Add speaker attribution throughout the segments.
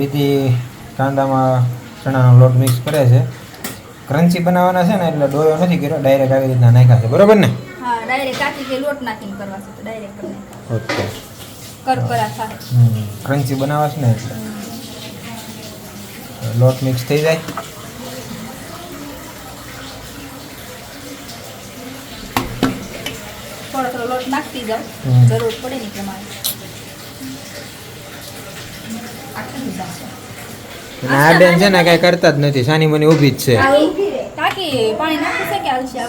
Speaker 1: રીતિ કાંદામાં ચણાનો લોટ મિક્સ કરે છે. ક્રન્ચી બનાવવાના છે ને એટલે ડોયો નથી કર્યો ડાયરેક્ટ આવી રીતના નાખ્યા છે. બરોબર ને?
Speaker 2: હા ડાયરેક્ટ કાચી કે લોટ નાખીને કરવા છે તો ડાયરેક્ટ કરી
Speaker 1: ઓકે.
Speaker 2: કરકરા થાય.
Speaker 1: ક્રન્ચી બનાવવા છે ને એટલે. લોટ મિક્સ થઈ જાય.
Speaker 2: થોડો થોડો લોટ નાખતી જાઓ. જરૂર પડે ને પ્રમાણે.
Speaker 1: આ બેન છે ને કઈ કરતા જ નથી. સાની મની ઊભી જ છે.
Speaker 2: કાકી પાણી નાખી છે આવશે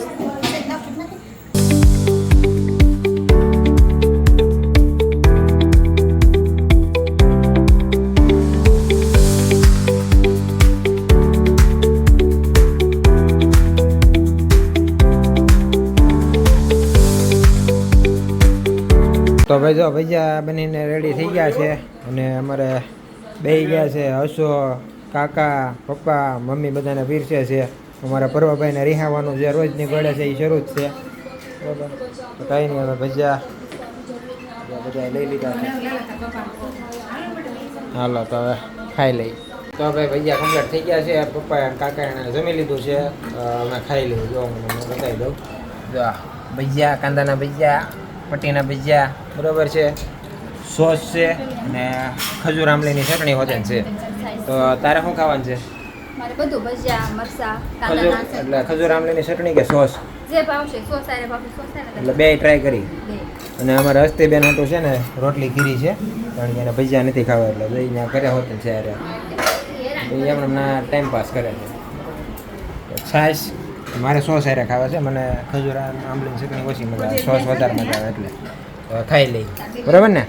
Speaker 1: તો ભાઈ જો ભૈયા બનીને રેડી થઈ ગયા છે. અને અમારે બે ગયા છે. હસો, કાકા, પપ્પા, મમ્મી બધાને પીરસે છે. અમારા પર્વભાઈને રિહાવાનું જે રોજ નીકળે છે એ શરૂ જ છે. બરાબર? કાંઈ નહીં, હવે ભજીયા બધા લઈ લીધા હાલો, તો હવે ખાઈ લઈ તો ભાઈ ભજીયા કમ્પ્લીટ થઈ ગયા છે. પપ્પા કાકા એને જમી લીધું છે. અમે ખાઈ લીધું જો, હું તમને બતાવી દઉં. જો ભજીયા, કાંદાના ભજીયા પટ્ટીના ભજીયા, બરોબર છે. સોસ છે અને ખજૂર આમલીની ચટણી હોતે છે. તો તારે શું ખાવાનું છે?
Speaker 2: મારે બધું ભજીયા મરસા
Speaker 1: ખજૂર
Speaker 2: કાંદા
Speaker 1: એટલે ખજૂર આમલીની ચટણી કે સોસ?
Speaker 2: જે ભાવશે ભાવશે
Speaker 1: એટલે બે ટ્રાય કરી. અને અમારે હસ્તીબેન હતું છે ને રોટલી ખીરી છે. કારણ કે એને ભજીયા નથી ખાવા એટલે જઈને ત્યાં કરે હોત છે અરે એ એમને ટાઈમ પાસ કરે છે. તો છાશ મારે સોસ હારે ખાવા છે મને ખજૂર આમ- આંબલીની ચટણી ઓછી મજા આવે સોસ વધારે મજા આવે એટલે. તો ખાઈ લઈ બરાબર ને?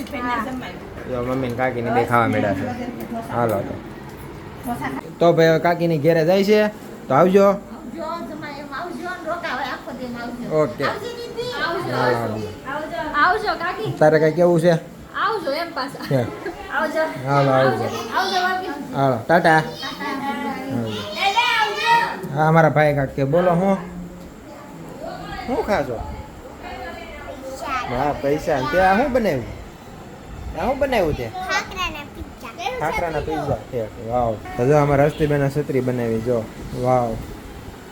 Speaker 1: જો મમ્મીને કાકીને બે ખાવા મેળા છે. હાલો તો. તો ભાઈ કાકીની ઘેરે જાય છે તો આવજો. ઓકે. તારે કઈ કેવું છે?
Speaker 2: આવજો એમ પાછા. આવજો.
Speaker 1: હાલો આવજો. હાલો ટાટા. હા મારા ભાઈ કાક કે બોલો હું. શું ખાશો હા પૈસા તે આ શું બનાવ્યું? આ શું બનાવ્યું તે ખાખરાના પીઝા છે વાવ. તો જો અમારા હસ્તીબેન છત્રી બનાવી જો. વાવ.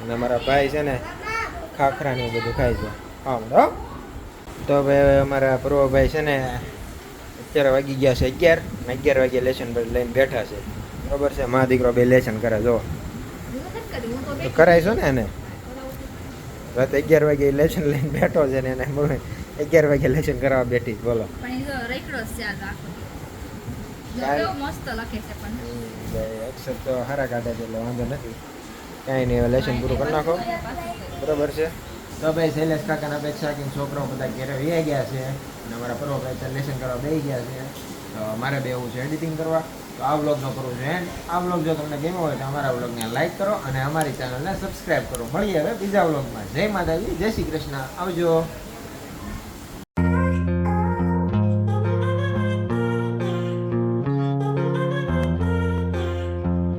Speaker 1: અને અમારા ભાઈ છે ને ખાખરાને બધું ખાય છે. આમ હો. તો ભાઈ હવે અમારા પૂર્વભાઈ છે ને અત્યારે વાગી ગયા છે અગિયાર. અને અગિયાર વાગે લેશન લઈને બેઠા છે. બરોબર છે? મા દીકરો બે લેશન કરે જો. કરાવીશું ને એને? રાતે અગિયાર વાગે લેશન લઈને બેઠો છે ને એને અગિયાર વાગે લેશન કરાવવા બેઠી બોલો. અક્ષર તો સારા કાઢે છે એટલે વાંધો નથી. કાંઈ નહીં લેશન પૂરું કરી નાખો. બરોબર છે? તો ભાઈ શૈલેષ કાકાના અપેક્ષા કે છોકરાઓ બધા ઘેરે વહી ગયા છે. અને અમારા પર્વ ભાઈ લેશન કરવા બેસી ગયા છે. તો મારે બે એવું છે એડિટિંગ કરવા. તો આ વ્લોગનો કરવું છે એન્ડ આ બ્લોગ જો તમને ગમ્યો હોય તો અમારા વ્લોગને લાઈક કરો અને અમારી ચેનલને સબસ્ક્રાઈબ કરો. મળીએ હવે બીજા બ્લોગમાં જય માતાજી, જય શ્રી કૃષ્ણ. આવજો.